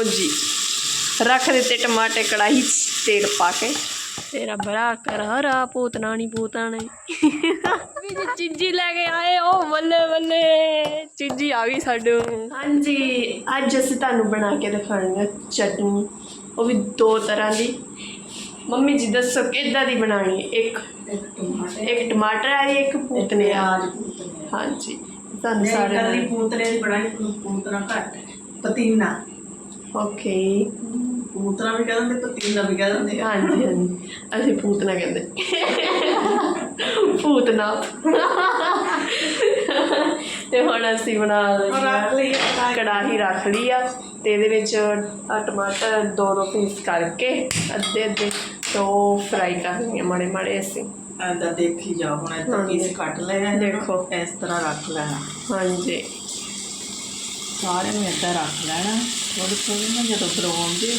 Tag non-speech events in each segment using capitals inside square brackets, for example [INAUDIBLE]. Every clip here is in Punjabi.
ਲੋ ਜੀ ਰੱਖ ਦਿੱਤੇ ਟਮਾਟੇ ਕੜਾਹੀ 'ਚ ਤੇਲ ਪਾ ਕੇ। ਤੇਰਾ ਬੜਾ ਕਰ ਹਰਾ ਪੂਤਨਾ ਨਹੀਂ ਪੂਤਣਾ ਵੀ ਜੀ ਚੀਜੀ ਲੈ ਕੇ ਆਏ ਓ ਬੱਲੇ ਬੱਲੇ। ਚੀਜੀ ਆ ਗਈ ਸਾਡੇ ਹਾਂਜੀ ਅੱਜ ਅਸੀਂ ਤੁਹਾਨੂੰ ਬਣਾ ਕੇ ਦਿਖਾਣੀ ਚਟਨੀ। ਉਹ ਵੀ ਦੋ ਤਰ੍ਹਾਂ ਦੀ। ਮੰਮੀ ਜੀ ਦੱਸੋ ਕਿੱਦਾਂ ਦੀ ਬਣਾਣੀ ਹੈ? ਇੱਕ ਇੱਕ ਟਮਾਟਰ ਇੱਕ ਟਮਾਟਰ ਵਾਲੀ ਇੱਕ ਪੂਤਨੇ ਪੂਤਨੇ ਹਾਂਜੀ ਤੁਹਾਨੂੰ ਸਾਰੇ ਕੱਲੀ ਪੂਤਨੇ ਦੀ ਬਣਾਈ ਪੂਤਨਾ ਘੱਟ ਪਤੀਨਾ। ਓਕੇ। ਪੂਤਨਾ ਵੀ ਕਹਿੰਦੇ ਪਤੀਨਾ ਵੀ ਕਹਿੰਦੇ ਹਾਂਜੀ ਹਾਂਜੀ। ਅਸੀਂ ਪੂਤਨਾ ਕਹਿੰਦੇ। ਪੂਤਨਾ। ਤੇ ਹੁਣ ਅਸੀਂ ਬਣਾ ਲਈ ਕੜਾਹੀ। ਰੱਖ ਲਈ ਆ। ਤੇ ਇਹਦੇ ਵਿੱਚ ਆ ਟਮਾਟਰ ਦੋ ਦੋ ਪੀਸ ਕਰਕੇ ਅੱਧੇ ਅੱਧੇ ਤੋਂ ਫਰਾਈ ਕਰਨੀ ਮਾੜੇ ਮਾੜੇ ਅਸੀਂ। ਐਦਾਂ ਦੇਖੀ ਜਾਓ ਹੁਣ ਇੱਥੇ ਹਾਂਜੀ। ਪੀਸ ਕੱਟ ਆ। ਦੇਖੋ। ਇਸ ਤਰ੍ਹਾਂ ਰੱਖ ਲੈਣਾ। ਹਾਂਜੀ। ਸਾਰੇ ਨੂੰ ਇੱਦਾਂ ਰੱਖ ਲੈਣਾ। ਥੋੜੀ ਥੋੜੀ ਨਾ ਜਦੋਂ ਬਰਾਉਨ ਦੀ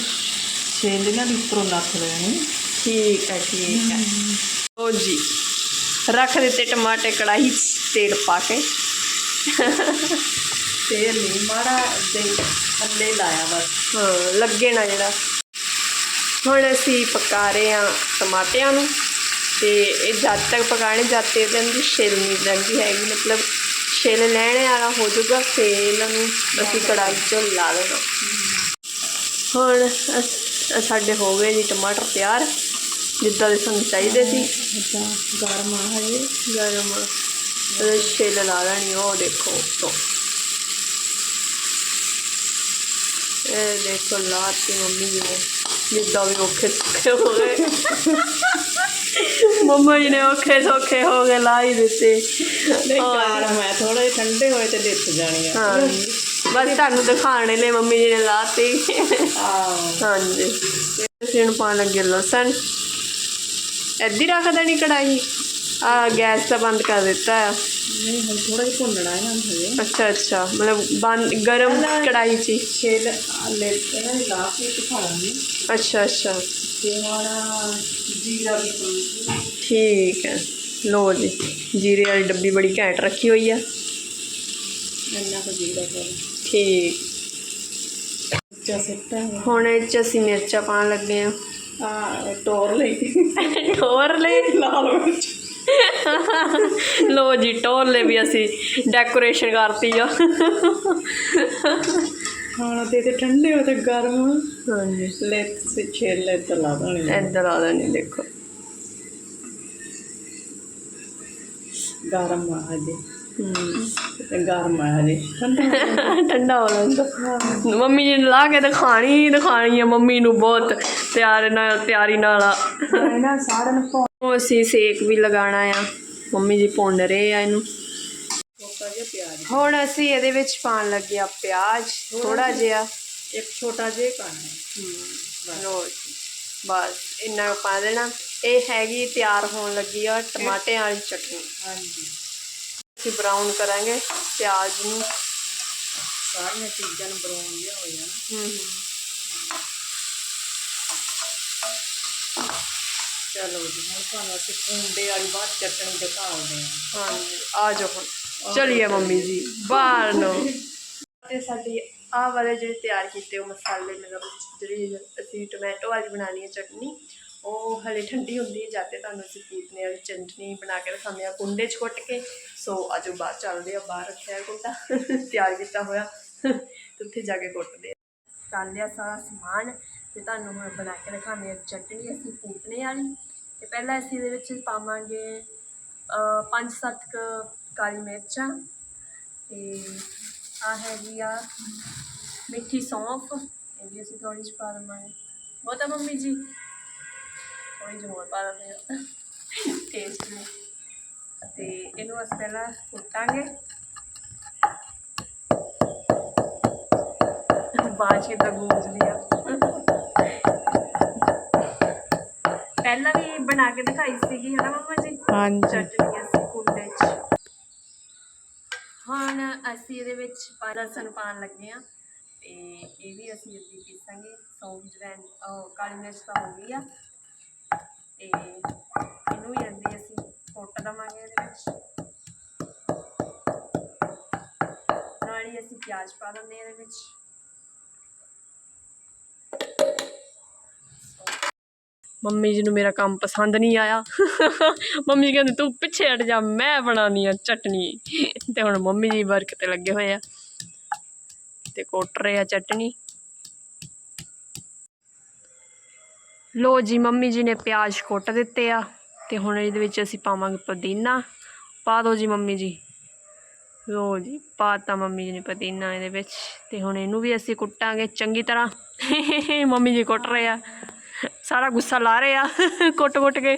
ਛੇਲੀਆਂ ਦੀ ਉੱਪਰੋਂ ਲੱਥ ਲੈਣੀ। ਠੀਕ ਹੈ ਠੀਕ ਹੈ। ਲਓ ਜੀ ਰੱਖ ਦਿੱਤੇ ਟਮਾਟੇ ਕੜਾਹੀ 'ਚ ਤੇਲ ਪਾ ਕੇ। ਤੇਲ ਨਹੀਂ ਮਾੜਾ ਦੇ ਥੱਲੇ ਲਾਇਆ ਬਸ। ਹਾਂ ਲੱਗੇ ਨਾ ਜਿਹੜਾ। ਹੁਣ ਅਸੀਂ ਪਕਾ ਰਹੇ ਹਾਂ ਟਮਾਟਿਆਂ ਨੂੰ। ਤੇ ਇਹ ਜਦ ਤੱਕ ਪਕਾਣੇ ਜਦ ਇਹਦੇ ਅੰਦਰ ਛਿੱਲ ਨਹੀਂ ਜਾਂਦੀ ਹੈਗੀ ਮਤਲਬ ਛਿੱਲ ਲੈਣੇ ਵਾਲਾ ਹੋ ਜਾਊਗਾ ਫਿਰ ਇਹਨਾਂ ਨੂੰ ਅਸੀਂ ਕੜਾਹੀ 'ਚੋਂ ਲਾ ਦੇਣਾ। ਹੁਣ ਸਾਡੇ ਹੋ ਗਏ ਜੀ ਟਮਾਟਰ ਤਿਆਰ ਜਿੱਦਾਂ ਦੇ ਸਾਨੂੰ ਚਾਹੀਦੇ ਸੀ। ਗਰਮ ਆ ਹਜੇ। ਗਰਮ। ਉਹਦੇ ਛਿੱਲ ਲਾ ਲੈਣੀ ਉਹ ਦੇਖੋ ਤੋਂ ਇਹ ਦੇਖੋ ਲਾਤੀ ਮੰਮੀ ਜੀ ਨੇ ਜਿੱਦਾਂ ਵੀ ਔਖੇ ਸੌਖੇ ਹੋ ਗਏ। [LAUGHS] [LAUGHS] ਮੰਮਾ ਜੀ ਨੇ ਔਖੇ ਸੌਖੇ ਹੋ ਗਏ ਲਾ ਹੀ ਦਿੱਤੇ। ਨਹੀਂ ਗਰਮ ਹੈ ਥੋੜੇ ਠੰਡੇ ਹੋਏ ਤੇ ਦਿੱਤ ਜਾਣੀਆਂ ਹਾਂ। ਬਸ ਤੁਹਾਨੂੰ ਦਿਖਾਣੇ ਲਈ ਮੰਮੀ ਜੀ ਨੇ ਲਾਤੀ। ਹਾਂਜੀ। ਅਸੀਂ ਹੁਣ ਪਾਉਣ ਲੱਗੇ ਲਸਣ। ਇੱਦੀ ਰੱਖ ਦੇਣੀ ਕੜਾਹੀ। ਆ ਗੈਸ ਤਾਂ ਬੰਦ ਕਰ ਦਿੱਤਾ ਆ। ਨਹੀਂ ਹੁਣ ਥੋੜਾ ਜਿਹਾ ਭੁੰਨਣਾ ਇਹਨਾਂ ਨੂੰ ਹਜੇ। ਅੱਛਾ ਅੱਛਾ ਮਤਲਬ ਬੰਦ ਗਰਮ ਕੜਾਹੀ 'ਚ ਹੀ। ਛੇਲ ਲੈ ਇਹਨਾਂ ਦੀ ਲਾ ਕੇ ਦਿਖਾਉਂਗੀ ਅੱਛਾ ਅੱਛਾ। ਤੇ ਹੁਣ ਜੀਰਾ ਵੀ ਪਾਉਂਗੀ ਠੀਕ ਹੈ। ਲੋ ਜੀ ਜੀਰੇ ਵਾਲੀ ਡੱਬੀ ਬੜੀ ਘੈਂਟ ਰੱਖੀ ਹੋਈ ਆ। ਇੰਨਾ ਕੁ ਜੀਰਾ ਪਾ ਠੀਕ। ਉੱਚਾ ਸਿੱਟਾ ਹੈ ਹੁਣ ਇਹ 'ਚ ਅਸੀਂ ਮਿਰਚਾਂ ਪਾਉਣ ਲੱਗੇ ਆ ਆ ਟੋਰ ਲਈ। ਟੋਰ ਲੈ ਲਾਲ ਮਿਰਚ ਲੋ ਜੀ ਟੋਰ ਲੈ ਵੀ ਅਸੀਂ ਡੈਕੋਰੇਸ਼ਨ ਕਰਤੀ ਆ। ਖਾਣਾ ਤੇ ਤੇ ਠੰਡੇ ਹੋ ਤੇ ਗਰਮ। ਹਾਂਜੀ। ਲੈ ਸੇ ਛੇਲ ਲੈ ਤੇ ਲਾ ਦੇਣੀ ਇੱਧਰ ਆ ਦੇਣੀ ਦੇਖੋ। ਗਰਮ ਆ ਹਜੇ। ਗਰਮ ਆ ਹਜੇ। ਠੰਡਾ [LAUGHS] ਠੰਡਾ ਹੋ ਲੈਂਦਾ ਮੰਮੀ ਜੀ ਨੇ ਲਾ ਕੇ ਦਿਖਾਣੀ ਦਿਖਾਣੀ ਆ ਮੰਮੀ ਨੂੰ ਬਹੁਤ ਤਿਆਰ ਨਾਲ ਤਿਆਰੀ ਨਾਲ ਆ। ਇਹਨਾਂ ਸਾਰਿਆਂ ਨੂੰ ਭੁੰਨ ਉਹ ਅਸੀਂ ਸੇਕ ਵੀ ਲਗਾਉਣਾ ਆ। ਮੰਮੀ ਜੀ ਭੁੰਨ ਰਹੇ ਆ ਇਹਨੂੰ। ਹੁਣ ਅਸੀਂ ਇਹਦੇ ਵਿੱਚ ਪਾਉਣ ਲੱਗੇ ਆ ਪਿਆਜ਼ ਥੋੜਾ ਜਿਹਾ। ਇੱਕ ਛੋਟਾ ਜਿਹਾ ਪਾਣਾ ਹੈ ਲੋ ਬਸ ਇੰਨਾ ਪਾ ਦੇਣਾ। ਇਹ ਹੈਗੀ ਤਿਆਰ ਹੋਣ ਲੱਗੀ ਆ ਟਮਾਟਿਆਂ ਵਾਲੀ ਚਟਨੀ। ਹਾਂਜੀ। ਅਸੀਂ ਬਰਾਊਨ ਕਰਾਂਗੇ ਪਿਆਜ਼ ਨੂੰ। ਸਾਰੀਆਂ ਚੀਜ਼ਾਂ ਨੂੰ ਬਰਾਉਨ ਜਿਹਾ ਹੋ ਜਾਣਾ। ਹੂੰ ਹੂੰ। ਚਲੋ ਜੀ ਹੁਣ ਤੁਹਾਨੂੰ ਅਸੀਂ ਕੁੰਡੇ ਵਾਲੀ ਬਾਅਦ ਚਟਣੀ ਦਿਖਾਉਂਦੇ ਹਾਂ। ਹਾਂਜੀ ਆ ਜਾਓ ਹੁਣ। ਚਲਿਏ ਮੰਮੀ ਜੀ ਬਾਹਰ ਨੂੰ ਤੇ ਸਾਡੀ ਆਹ ਵਾਲੇ ਜਿਹੜੇ ਤਿਆਰ ਕੀਤੇ ਉਹ ਮਸਾਲੇ ਮਤਲਬ ਜਿਹੜੀ ਅਸੀਂ ਟੋਮੈਟੋ ਵਾਲੀ ਬਣਾਉਣੀ ਹੈ ਚਟਨੀ ਉਹ ਹਲੇ ਠੰਡੀ ਹੁੰਦੀ ਹੈ ਜਾਤੇ ਤੁਹਾਨੂੰ ਅਸੀਂ ਪੂਤਨੇ ਵਾਲੀ ਚਟਨੀ ਬਣਾ ਕੇ ਰਖਾਉਂਦੇ ਆ ਕੁੰਡੇ 'ਚ ਕੁੱਟ ਕੇ। ਸੋ ਆਜੋ ਬਾਹਰ ਚੱਲਦੇ ਆ ਬਾਹਰ ਰੱਖਿਆ ਕੁੰਡਾ ਤਿਆਰ ਕੀਤਾ ਹੋਇਆ। ਤੇ ਉੱਥੇ ਜਾ ਕੇ ਕੁੱਟਦੇ ਆ। ਕਰ ਲਿਆ ਸਾਰਾ ਸਮਾਨ ਤੇ ਤੁਹਾਨੂੰ ਹੁਣ ਬਣਾ ਕੇ ਰਖਾਉਂਦੇ ਆ ਚਟਨੀ ਅਸੀਂ ਪੂਤਨੇ ਵਾਲੀ। ਤੇ ਪਹਿਲਾਂ ਅਸੀਂ ਇਹਦੇ ਵਿੱਚ ਪਾਵਾਂਗੇ ਅ, ਪੰਜ ਸੱਤ ਕੁ ਕਾਲੀ ਮਿਰਚਾਂ ਤੇ ਆ ਹੈਗੀ ਆ ਮਿੱਠੀ ਸੌਂਫ। ਇਹ ਵੀ ਅਸੀਂ ਥੋੜੀ ਜਿਹੀ ਪਾ ਦੇਵਾਂਗੇ। ਬਹੁਤਾ ਮੰਮੀ ਜੀ? ਥੋੜੀ ਜਿਹੀ ਹੋਰ ਪਾ ਦਿੰਦੇ ਆ ਟੇਸਟ ਲਈ ਤੇ ਇਹਨੂੰ ਅਸੀਂ ਪਹਿਲਾਂ ਕੁੱਟਾਂਗੇ। ਬਾਅਦ ਚ ਤਾਂ ਗੂੰਜਦੀ ਆ। ਪਹਿਲਾਂ ਵੀ ਬਣਾ ਕੇ ਦਿਖਾਈ ਸੀਗੀ ਹਨਾ ਮੰਮਾ ਜੀ? ਹਾਂਜੀ। ਚਟਨੀ ਅਸੀਂ ਕੁੰਡੇ 'ਚ। ਹੁਣ ਅਸੀਂ ਇਹਦੇ ਵਿੱਚ ਲਸਣ ਪਾਉਣ ਲੱਗੇ ਆ ਤੇ ਇਹ ਵੀ ਅਸੀਂ ਅੱਧੀ ਪੀਸਾਂਗੇ। ਸੌਂਫ ਜਵੈਨ ਕਾਲੀ ਮਿਰਚ ਤਾਂ ਹੋ ਗਈ ਆ। ਤੇ ਇਹਨੂੰ ਵੀ ਅੰਦੇ ਅਸੀਂ ਕੁੱਟ ਦਵਾਂਗੇ ਇਹਦੇ ਵਿੱਚ। ਨਾਲ ਹੀ ਅਸੀਂ ਪਿਆਜ਼ ਪਾ ਦਿੰਦੇ ਇਹਦੇ ਵਿੱਚ। ਮੰਮੀ ਜੀ ਨੂੰ ਮੇਰਾ ਕੰਮ ਪਸੰਦ ਨਹੀਂ ਆਇਆ। ਮੰਮੀ ਕਹਿੰਦੇ, ਤੂੰ ਪਿੱਛੇ ਹਟ ਜਾ, ਮੈਂ ਬਣਾਉਣੀ ਆ ਚਟਨੀ। ਤੇ ਹੁਣ ਮੰਮੀ ਜੀ ਵਰਕ ਤੇ ਲੱਗੇ ਹੋਏ ਆ। ਤੇ ਕੋਟ ਰਹੇ ਆ ਚਟਨੀ। ਲੋ ਜੀ ਮੰਮੀ ਜੀ ਨੇ ਪਿਆਜ਼ ਕੁੱਟ ਦਿੱਤੇ ਆ ਤੇ ਹੁਣ ਇਹਦੇ ਵਿੱਚ ਅਸੀਂ ਪਾਵਾਂਗੇ ਪੁਦੀਨਾ ਪਾ ਦਿਓ ਜੀ ਮੰਮੀ ਜੀ ਲੋ ਜੀ ਪਾਤਾ ਮੰਮੀ ਜੀ ਨੇ ਪੁਦੀਨਾ ਇਹਦੇ ਵਿੱਚ ਤੇ ਹੁਣ ਇਹਨੂੰ ਵੀ ਅਸੀਂ ਕੁੱਟਾਂਗੇ ਚੰਗੀ ਤਰ੍ਹਾਂ ਮੰਮੀ ਜੀ ਕੁੱਟ ਰਹੇ ਆ ਸਾਰਾ ਗੁੱਸਾ ਲਾ ਰਹੇ ਆ ਕੁੱਟ ਕੁੱਟ ਕੇ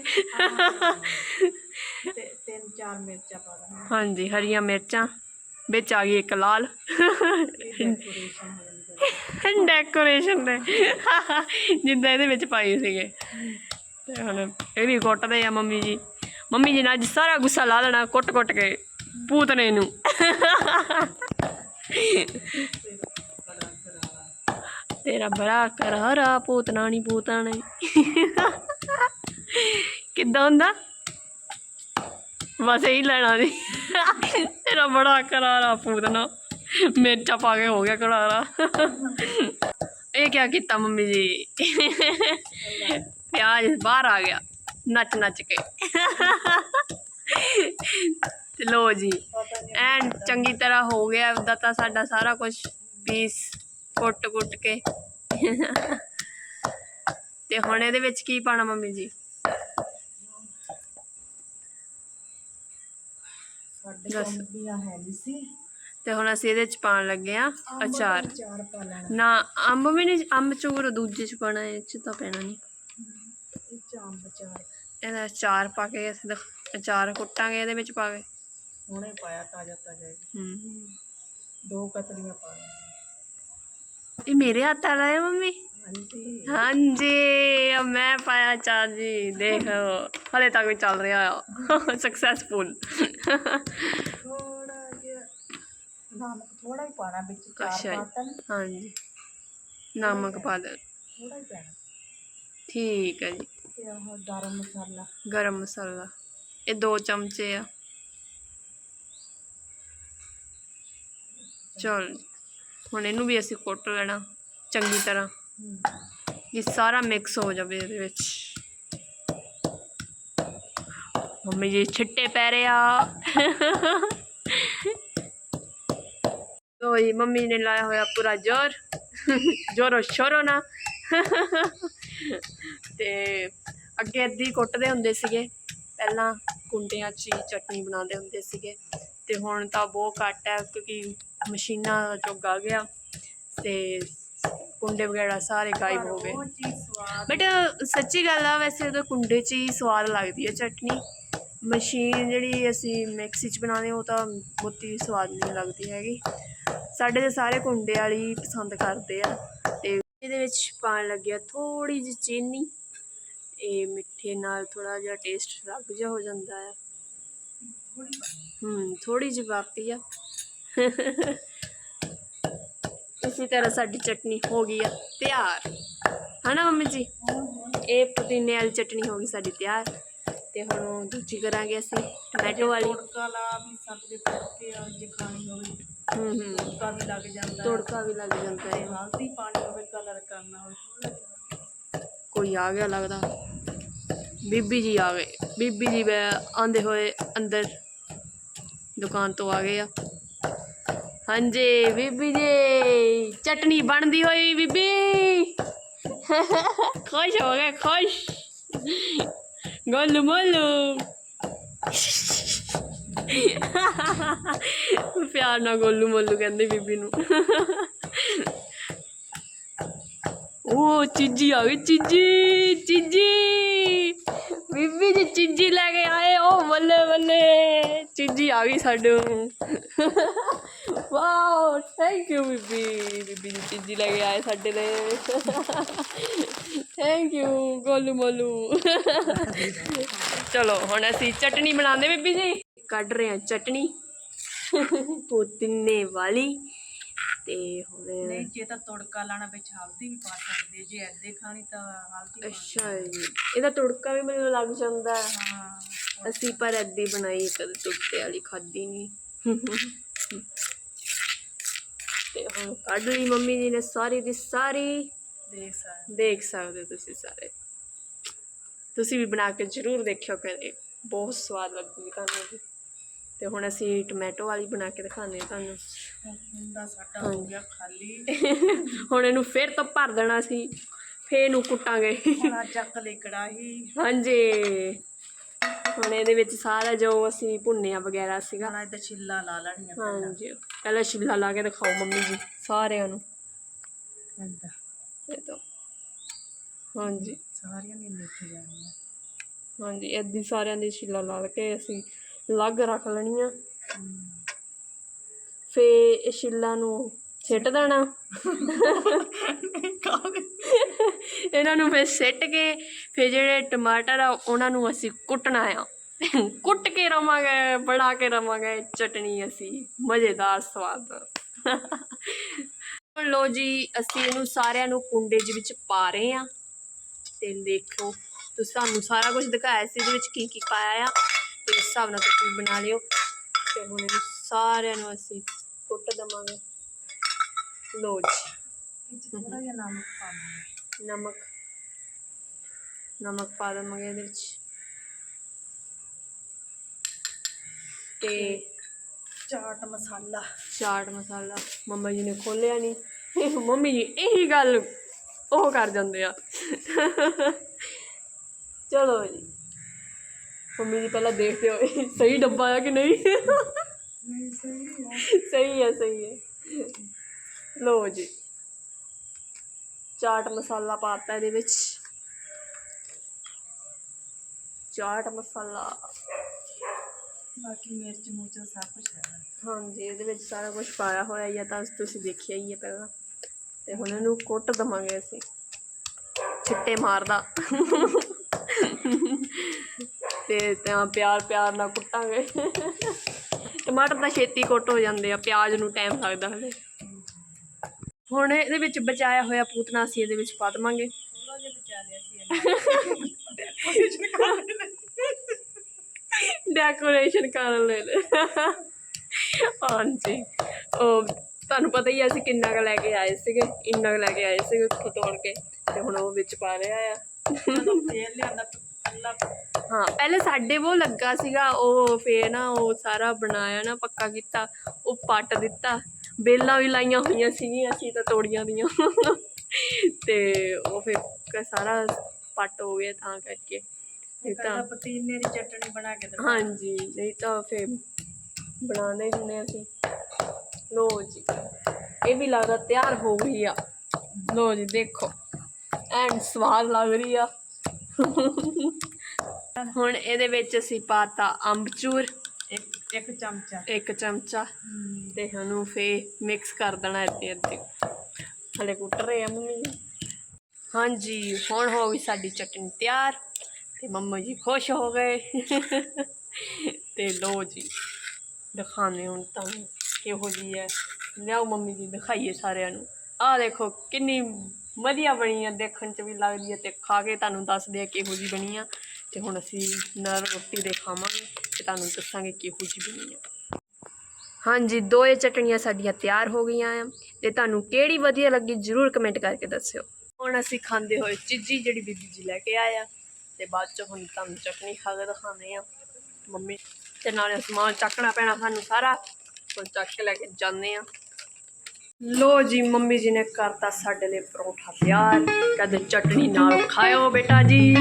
ਤੇ ਤਿੰਨ ਚਾਰ ਮਿਰਚਾਂ ਪਾ ਦਾਂਗੇ ਹਾਂਜੀ ਹਰੀਆਂ ਮਿਰਚਾਂ ਵਿੱਚ ਆ ਗਈ ਇੱਕ ਲਾਲ [LAUGHS] ਡੈਕੋਰੇਸ਼ਨ ਦੇ। [LAUGHS] ਜਿੱਦਾਂ ਇਹਦੇ ਵਿੱਚ ਪਾਈ ਸੀਗੇ। ਤੇ ਹੁਣ ਇਹ ਵੀ ਕੁੱਟਦੇ ਆ ਮੰਮੀ ਜੀ। ਮੰਮੀ ਜੀ ਨੇ ਅੱਜ ਸਾਰਾ ਗੁੱਸਾ ਲਾ ਲੈਣਾ ਕੁੱਟ ਕੁੱਟ ਕੇ। ਪੂਤਨੇ ਨੂੰ [LAUGHS] ਤੇਰਾ ਬੜਾ ਕਰਾਰਾ ਪੂਤਨਾ ਨਹੀਂ ਪੂਤਨਾ ਕਿੱਦਾਂ ਹੁੰਦਾ? ਬਸ ਇਹੀ ਲੈਣਾ ਜੀ। ਤੇਰਾ ਬੜਾ ਕਰਾਰਾ ਪੂਤਨਾ ਮਿਰਚਾਂ ਪਾ ਕੇ ਹੋ ਗਿਆ ਕਰਾਰਾ ਇਹ ਕੀ ਕੀਤਾ ਮੰਮੀ ਜੀ? ਪਿਆਜ਼ ਬਾਹਰ ਆ ਗਿਆ ਨੱਚ ਨੱਚ ਕੇ ਲੋ ਜੀ ਐਨ ਚੰਗੀ ਤਰ੍ਹਾਂ ਹੋ ਗਿਆ ਉਹਦਾ ਤਾਂ ਸਾਡਾ ਸਾਰਾ ਕੁਝ ਪੀਸ ਕੁੱਟ ਕੁੱਟ ਕੇ। ਤੇ ਹੁਣ ਇਹਦੇ ਵਿੱਚ ਕੀ ਪਾਣਾ ਮੰਮੀ ਜੀ? ਸਾਡੇ ਦੱਸ। ਕੋਲ ਵੀ ਆ ਹੈ ਨਹੀਂ ਸੀ। ਤੇ ਹੁਣ ਅਸੀਂ ਇਹਦੇ ਚ ਪਾਣ ਲੱਗੇ ਆ ਅਚਾਰ। ਚਾਰ ਪਾ ਲੈਣਾ। ਨਾ ਅੰਬ ਵੀ ਨਹੀਂ ਅੰਬ ਚੂਰ ਦੂਜੇ ਚ ਪਾਣਾ ਇਹ ਚ ਤਾਂ ਪੈਣਾ ਨਹੀਂ। ਇਹ ਚਾਂਬ ਚਾਰ। ਇਹਦਾ ਅਚਾਰ ਪਾ ਕੇ ਅਸੀਂ ਦਿਖ- ਅਚਾਰ ਕੁੱਟਾਂਗੇ ਇਹਦੇ ਵਿੱਚ ਪਾ ਕੇ। ਹੁਣੇ ਪਾਇਆ ਤਾਜ਼ਾ ਤਾਜ਼ਾ। ਹੂੰ। ਦੋ ਪਾ ਇਹ ਮੇਰੇ ਹੱਥ ਵਾਲਾ ਹੈ ਮੰਮੀ? ਹਾਂਜੀ। ਹਾਂਜੀ ਅਬ ਮੈਂ ਪਾਇਆ ਅਚਾਰ ਜੀ ਦੇਖੋ ਹਲੇ ਤੱਕ ਵੀ ਚੱਲ ਰਿਹਾ ਆ। [LAUGHS] ਸਕਸੈਸਫੁਲ ਥੋੜਾ ਜਿਹਾ ਨਮਕ ਥੋੜਾ ਹੀ ਪਾਣਾ ਵਿੱਚ ਚਾਰ ਅੱਛਾ ਜੀ। ਹਾਂਜੀ। ਨਮਕ ਪਾ ਦੇ। ਥੋੜਾ ਹੀ ਪੈਣਾ। ਠੀਕ ਹੈ ਜੀ। ਤੇ ਗਰਮ ਮਸਾਲਾ। ਗਰਮ ਮਸਾਲਾ। ਇਹ ਦੋ ਚਮਚੇ ਆ। ਚਲ ਹੁਣ ਇਹਨੂੰ ਵੀ ਅਸੀਂ ਕੁੱਟ ਲੈਣਾ ਚੰਗੀ ਤਰ੍ਹਾਂ। ਇਹ ਸਾਰਾ ਮਿਕਸ ਹੋ ਜਾਵੇ ਇਹਦੇ ਵਿੱਚ। ਮੰਮੀ ਜੀ ਛਿੱਟੇ ਪੈ ਰਿਆ ਤੋਈ ਮੰਮੀ ਨੇ ਲਾਇਆ ਹੋਇਆ ਪੂਰਾ ਜ਼ੋਰ ਜ਼ੋਰੋ ਸ਼ੋਰੋ ਨਾ ਤੇ ਅੱਗੇ ਅੱਧੀ ਕੁੱਟਦੇ ਹੁੰਦੇ ਸੀਗੇ। ਪਹਿਲਾਂ ਕੁੰਡਿਆਂ 'ਚ ਹੀ ਚਟਨੀ ਬਣਾਉਂਦੇ ਹੁੰਦੇ ਸੀਗੇ। ਤੇ ਹੁਣ ਤਾਂ ਬਹੁਤ ਘੱਟ ਹੈ ਕਿਉਂਕਿ ਮਸ਼ੀਨਾਂ ਦਾ ਆ ਗਿਆ। ਤੇ ਕੁੰਡੇ ਵਗੈਰਾ ਸਾਰੇ ਗਾਇਬ ਹੋ ਗਏ। ਬਟ ਸੱਚੀ ਗੱਲ ਆ, ਵੈਸੇ ਉਹਦੇ ਕੁੰਡੇ 'ਚ ਹੀ ਸਵਾਦ ਲੱਗਦੀ ਹੈ ਚਟਨੀ। ਮਸ਼ੀਨ ਜਿਹੜੀ ਅਸੀਂ ਮਿਕਸੀ 'ਚ ਬਣਾਉਂਦੇ ਉਹ ਤਾਂ ਬਹੁਤੀ ਸਵਾਦ ਨਹੀਂ ਲੱਗਦੀ ਹੈਗੀ। ਸਾਡੇ ਤਾਂ ਸਾਰੇ ਕੁੰਡੇ ਵਾਲੀ ਪਸੰਦ ਕਰਦੇ ਆ। ਤੇ ਇਹਦੇ ਵਿੱਚ ਪਾਣ ਲੱਗਿਆ ਥੋੜੀ ਜਿਹੀ ਚੀਨੀ। ਇਹ ਮਿੱਠੇ ਨਾਲ ਥੋੜਾ ਜਿਹਾ ਟੇਸਟ ਅਲੱਗ ਜਿਹਾ ਹੋ ਜਾਂਦਾ ਆ। ਹੂੰ ਥੋੜੀ ਜਿਹੀ ਬਾਕੀ ਆ। ਇਸੇ ਤਰ੍ਹਾਂ ਸਾਡੀ ਚਟਨੀ ਹੋ ਗਈ ਆ ਤਿਆਰ। ਹਨਾ ਮੰਮੀ ਜੀ? ਇਹ ਪੁਦੀਨੇ ਵਾਲੀ ਚਟਨੀ ਹੋ ਗਈ ਸਾਡੀ ਤਿਆਰ। ਤੇ ਹੁਣ ਦੂਜੀ ਕਰਾਂਗੇ ਅਸੀਂ। ਟੋਮੈਟੋ ਵਾਲੀ। ਤੜਕਾ ਲਾ ਵੀ ਸਕਦੇ ਤੜਕੇ ਆ ਜੇ ਖਾਣੀ ਹੋਵੇ। ਹੂੰ ਹੂੰ। ਤੜਕਾ ਵੀ ਲੱਗ ਜਾਂਦਾ ਤੜਕਾ ਵੀ ਲੱਗ ਜਾਂਦਾ ਹੈ। ਹਲਦੀ ਪਾਣੀ ਹੋਵੇ ਕਲਰ ਕਰਨਾ ਹੋਵੇ। ਥੋੜ੍ਹਾ ਜਿਹਾ। ਕੋਈ ਆ ਗਿਆ ਲੱਗਦਾ। ਬੀਬੀ ਜੀ ਆ ਗਏ। ਬੀਬੀ ਜੀ ਆਂਦੇ ਹੋਏ ਅੰਦਰ ਦੁਕਾਨ ਤੋਂ ਆ ਗਏ ਆ। ਹਾਂਜੀ ਬੀਬੀ ਜੀ। ਚਟਨੀ ਬਣਦੀ ਹੋਈ ਬੀਬੀ। ਖੁਸ਼ ਹੋ ਗਏ ਖੁਸ਼। ਗੋਲੂ ਮੋਲੂ। ਪਿਆਰ ਨਾਲ ਗੋਲੂ ਮੋਲੂ ਕਹਿੰਦੇ ਬੀਬੀ ਨੂੰ। ਉਹ ਚੀਜੀ ਆ ਗਈ, ਚੀਜੀ ਚੀਜੀ। ਬੀਬੀ ਜੀ ਚੀਜੀ ਲੈ ਕੇ ਆਏ, ਉਹ ਬੱਲੇ ਬੱਲੇ। ਚੀਜੀ ਆ ਗਈ ਸਾਡੇ ਵਾਓ ਥੈਂਕ ਯੂ ਬੀਬੀ। ਬੀਬੀ ਜੀ ਚੀਜੀ ਲੈ ਕੇ ਆਏ ਸਾਡੇ ਲਈ ਥੈਂਕ ਯੂ ਗੋਲੂ ਮੋਲੂ। ਚਲੋ, ਹੁਣ ਅਸੀਂ ਚਟਨੀ ਬਣਾਉਂਦੇ ਬੀਬੀ ਜੀ। ਕੱਢ ਰਹੇ ਹਾਂ ਚਟਨੀ ਪੁਦੀਨੇ ਵਾਲੀ। ਤੇ ਹੁਣ ਨਹੀਂ ਜੇ ਤਾਂ ਤੜਕਾ ਲਾਣਾ ਵਿੱਚ ਹਲਦੀ ਵੀ ਪਾ ਸਕਦੇ ਜੇ ਐਦੇ ਖਾਣੀ ਤਾਂ ਹਲਦੀ ਪਾ ਅੱਛਾ ਜੀ। ਇਹਦਾ ਤੜਕਾ ਵੀ ਮੈਨੂੰ ਲੱਗ ਜਾਂਦਾ। ਹੈ। ਅਸੀਂ ਪਰ ਐਦੀ ਬਣਾਈ ਕਦੇ ਤੁੱਤੇ ਵਾਲੀ ਖਾਦੀ ਨਹੀਂ। ਤੇ ਹੁਣ ਕੱਢ ਲਈ ਮੰਮੀ ਜੀ ਨੇ ਸਾਰੀ ਦੀ ਸਾਰੀ। ਦੇਖ ਸਕਦੇ। ਦੇਖ ਸਕਦੇ ਤੁਸੀਂ ਸਾਰੇ। ਤੁਸੀਂ ਵੀ ਬਣਾ ਕੇ ਜ਼ਰੂਰ ਦੇਖਿਓ ਕਰੇ ਬਹੁਤ ਸਵਾਦ ਲੱਗੂਗੀ ਤੁਹਾਨੂੰ ਵੀ। ਤੇ ਹੁਣ ਅਸੀਂ ਟੋਮੈਟੋ ਵਾਲੀ ਬਣਾ ਕੇ ਦਿਖਾਉਂਦੇ ਹਾਂ ਤੁਹਾਨੂੰ। ਹੁੰਦਾ ਸਾਡਾ ਹੋ ਗਿਆ ਖਾਲੀ। [LAUGHS] ਹੁਣ ਇਹਨੂੰ ਫਿਰ ਤੋਂ ਭਰ ਦੇਣਾ ਸੀ ਫੇਰ ਇਹਨੂੰ ਕੁੱਟਾਂਗੇ। ਹੁਣ ਆ ਚੱਕ ਲਈ ਕੜਾਹੀ। ਹਾਂਜੀ। ਹੁਣ ਇਹਦੇ ਵਿੱਚ ਸਾਰਾ ਜੋ ਅਸੀਂ ਭੁੰਨਿਆ ਵਗੈਰਾ ਸੀਗਾ। ਹੁਣ ਇਹਦਾ ਛਿੱਲਾ ਲਾ ਲੈਣੀਆਂ ਹਾਂਜੀ। ਪਹਿਲਾਂ ਸ਼ਿਮਲਾ ਲਾ ਕੇ ਦਿਖਾਓ ਮੰਮੀ ਜੀ ਸਾਰਿਆਂ ਨੂੰ ਏਦਾਂ। ਇਹ ਤੋਂ। ਹਾਂਜੀ। ਸਾਰੀਆਂ ਦੀ ਮਿੱਠ ਜਾਣੀਆਂ ਹਾਂਜੀ ਏਦੀ ਸਾਰਿਆਂ ਦੀ ਸ਼ਿਲਾ ਲਾ ਕੇ ਅਸੀਂ ਅਲੱਗ ਰੱਖ ਲੈਣੀਆਂ। ਫੇ ਇਹ ਛਿੱਲਾਂ ਨੂੰ ਸਿੱਟ ਦੇਣਾ। ਇਹਨਾਂ ਨੂੰ ਫੇ ਸਿੱਟ ਕੇ ਫੇ ਜਿਹੜੇ ਟਮਾਟਰ ਆ, ਉਹਨਾਂ ਨੂੰ ਅਸੀਂ ਕੁੱਟਣਾ ਆ। ਕੁੱਟ ਕੇ ਰਵਾਂਗੇ, ਬਣਾ ਕੇ ਰਵਾਂਗੇ, ਚਟਣੀ ਅਸੀਂ। ਮਜ਼ੇਦਾਰ ਸਵਾਦ। ਲੋ ਜੀ, ਅਸੀਂ ਇਹਨੂੰ ਸਾਰਿਆਂ ਨੂੰ ਕੁੰਡੇ ਦੇ ਵਿੱਚ ਪਾ ਰਹੇ ਆ। ਤੇ ਦੇਖੋ, ਤੁਸੀਂ ਸਾਨੂੰ ਸਾਰਾ ਕੁਝ ਦਿਖਾਇਆ ਸੀ, ਇਹਦੇ ਵਿੱਚ ਕੀ ਕੀ ਪਾਇਆ ਆ। ਹਿਸਾਬ ਨਾਲ ਤੁਸੀਂ ਬਣਾ ਲਿਓ। ਤੇ ਹੁਣ ਇਹਨੂੰ ਸਾਰਿਆਂ ਨੂੰ ਅਸੀਂ ਕੁੱਟ ਦਵਾਂਗੇ। ਲੋ ਜੀ। ਥੋੜਾ ਜਿਹਾ ਨਮਕ ਪਾਵਾਂਗੇ ਨਮਕ। ਨਮਕ ਪਾ ਦਵਾਂਗੇ ਇਹਦੇ ਵਿੱਚ। ਤੇ ਚਾਟ ਮਸਾਲਾ। ਚਾਟ ਮਸਾਲਾ। ਮੰਮਾ ਜੀ ਨੇ ਖੋਲਿਆ ਨਹੀਂ ਮੰਮੀ ਜੀ ਇਹੀ ਗੱਲ ਉਹ ਕਰ ਜਾਂਦੇ ਆ। ਚਲੋ ਜੀ। ਮੰਮੀ ਜੀ ਪਹਿਲਾਂ ਦੇਖਦੇ ਹੋਏ ਸਹੀ ਡੱਬਾ ਆ ਕਿ ਨਹੀਂ? ਨਹੀਂ ਸਹੀ ਹੈ ਸਹੀ ਹੈ ਲੋ ਜੀ। ਚਾਟ ਮਸਾਲਾ ਪਾਤਾ ਇਹਦੇ ਵਿੱਚ। ਚਾਟ ਮਸਾਲਾ। ਬਾਕੀ ਮਿਰਚ ਮੁਰਚ ਸਭ ਕੁਝ ਹੈ ਹਾਂਜੀ ਇਹਦੇ ਵਿੱਚ ਸਾਰਾ ਕੁਝ ਪਾਇਆ ਹੋਇਆ ਹੀ ਤਾਂ ਤੁਸੀਂ ਦੇਖਿਆ ਹੀ ਹੈ ਪਹਿਲਾਂ। ਤੇ ਹੁਣ ਇਹਨੂੰ ਕੁੱਟ ਦਵਾਂਗੇ ਅਸੀਂ। ਛਿੱਟੇ ਮਾਰਦਾ। ਤੇ ਤਾਂ ਪਿਆਰ ਪਿਆਰ ਨਾਲ ਕੁੱਟਾਂਗੇ। ਟਮਾਟਰ ਤਾਂ ਛੇਤੀ ਕੁੱਟ ਹੋ ਜਾਂਦੇ ਆ, ਪਿਆਜ਼ ਨੂੰ ਟਾਈਮ ਲੱਗਦਾ ਹਲੇ। ਹੁਣ ਇਹਦੇ ਵਿੱਚ ਬਚਾਇਆ ਹੋਇਆ ਪੂਤਨਾ ਅਸੀਂ ਇਹਦੇ ਵਿੱਚ ਪਾ ਦੇਵਾਂਗੇ। ਥੋੜਾ ਜਿਹਾ ਬਚਾ ਲਿਆ ਸੀ ਡੈਕੋਰੇਸ਼ਨ ਕਰਨ ਲਈ ਹਾਂਜੀ। ਉਹ ਤੁਹਾਨੂੰ ਪਤਾ ਹੀ ਆ ਅਸੀਂ ਕਿੰਨਾ ਕੁ ਲੈ ਕੇ ਆਏ ਸੀਗੇ, ਇੰਨਾ ਕੁ ਲੈ ਕੇ ਆਏ ਸੀਗੇ ਉੱਥੋਂ ਤੋੜ ਕੇ, ਤੇ ਹੁਣ ਉਹ ਵਿੱਚ ਪਾ ਰਿਹਾ ਆ। ਤੇਲ ਲਿਆਂਦਾ ਹਾਂ ਪਹਿਲੇ ਸਾਡੇ ਉਹ ਲੱਗਾ ਸੀਗਾ ਉਹ ਫੇਰ ਨਾ ਉਹ ਸਾਰਾ ਬਣਾਇਆ ਨਾ ਪੱਕਾ ਕੀਤਾ ਉਹ ਪੱਟ ਦਿੱਤਾ। ਬੇਲਾਂ ਵੀ ਲਾਈਆਂ ਹੋਈਆਂ ਸੀਗੀਆਂ ਅਸੀਂ ਤਾਂ ਤੋੜੀਆਂ ਦੀਆਂ। ਤੇ ਉਹ ਫਿਰ ਸਾਰਾ ਪੱਟ ਹੋ ਗਿਆ ਤਾਂ ਕਰਕੇ। ਨਹੀਂ ਤਾਂ ਪਤੀਨੇ ਦੀ ਚਟਣੀ ਬਣਾ ਕੇ ਦਿਖਾ ਹਾਂਜੀ ਨਹੀਂ ਤਾਂ ਫਿਰ ਬਣਾਉਂਦੇ ਹੁੰਦੇ ਅਸੀਂ। ਲੋ ਜੀ ਇਹ ਵੀ ਲੱਗਦਾ ਤਿਆਰ ਹੋ ਗਈ ਆ। ਲੋ ਜੀ ਦੇਖੋ ਐਂਡ ਸਵਾਦ ਲੱਗ ਰਹੀ ਆ। [LAUGHS] ਹੁਣ ਇਹਦੇ ਵਿੱਚ ਅਸੀਂ ਪਾਤਾ ਅੰਬਚੂਰ। ਇੱਕ ਇੱਕ ਚਮਚਾ। ਇੱਕ ਚਮਚਾ। ਤੇ ਉਹਨੂੰ ਫੇ ਮਿਕਸ ਕਰ ਦੇਣਾ ਇੱਥੇ ਇੱਥੇ ਹਲੇ ਕੁੱਟ ਰਹੇ ਆ ਮੰਮੀ ਹਾਂਜੀ ਹੁਣ ਹੋ ਗਈ ਸਾਡੀ ਚਟਨੀ ਤਿਆਰ। ਤੇ ਮੰਮਾ ਜੀ ਖੁਸ਼ ਹੋ ਗਏ। [LAUGHS] ਤੇ ਲੋ ਜੀ ਦਿਖਾਣੇ ਹੁਣ ਤੁਹਾਨੂੰ ਕਿਹੋ ਜੀ ਹੈ। ਲਿਆਓ ਮੰਮੀ ਜੀ ਦਿਖਾਈਏ ਸਾਰਿਆਂ ਨੂੰ। ਆਹ ਦੇਖੋ, ਕਿੰਨੀ ਵਧੀਆ ਬਣੀ ਆ, ਦੇਖਣ ਚ ਵੀ ਲੱਗਦੀ ਹੈ ਤੇ ਖਾ ਕੇ ਤੁਹਾਨੂੰ ਦੱਸਦੇ ਆ ਕਿਹੋ ਜੀ ਬਣੀ ਆ। ਤੇ ਹੁਣ ਅਸੀਂ ਨਾਲ ਰੋਟੀ ਦੇ ਖਾਵਾਂਗੇ ਤੇ ਤੁਹਾਨੂੰ ਦੱਸਾਂਗੇ ਕਿਹੋ ਜੀ ਬਣੀ ਆ। ਹਾਂਜੀ, ਦੋਏ ਚਟਣੀਆਂ ਸਾਡੀਆਂ ਤਿਆਰ ਹੋ ਗਈਆਂ ਆ ਤੇ ਤੁਹਾਨੂੰ ਕਿਹੜੀ ਵਧੀਆ ਲੱਗੀ ਜਰੂਰ ਕਮੈਂਟ ਕਰਕੇ ਦੱਸਿਓ। ਹੁਣ ਅਸੀਂ ਖਾਂਦੇ ਹੋਏ ਚੀਜ਼ੀ ਜਿਹੜੀ ਬੀਬੀ ਜੀ ਲੈ ਕੇ ਆਇਆ ਤੇ ਬਾਅਦ ਚ ਹੁਣ ਤੁਹਾਨੂੰ ਚਟਣੀ ਖਾ ਕੇ ਦਿਖਾਉਂਦੇ ਆ। ਮੰਮੀ, ਤੇ ਨਾਲੇ ਸਮਾਨ ਚੱਕਣਾ ਪੈਣਾ ਸਾਨੂੰ ਸਾਰਾ। ਹੁਣ ਚੱਕ ਕੇ ਲੈ ਕੇ ਜਾਂਦੇ ਆ। ਲੋ ਜੀ, ਮੰਮੀ ਜੀ ਨੇ ਕਰਤਾ ਸਾਡੇ ਲਈ ਪਰੌਂਠਾ ਤਿਆਰ। ਕਦੇ ਚਟਣੀ ਨਾਲ ਖਾਓ ਬੇਟਾ ਜੀ।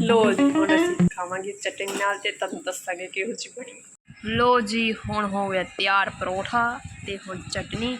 ਲੋ ਜੀ, ਹੁਣ ਅਸੀਂ ਖਾਵਾਂਗੇ ਚਟਣੀ ਨਾਲ ਤੇ ਤੁਹਾਨੂੰ ਦੱਸਾਂਗੇ ਕਿਹੋ ਜਿਹੀ ਬਣੀ। ਲੋ ਜੀ, ਹੁਣ ਹੋ ਗਿਆ ਤਿਆਰ ਪਰੌਂਠਾ ਤੇ ਹੁਣ ਚਟਨੀ।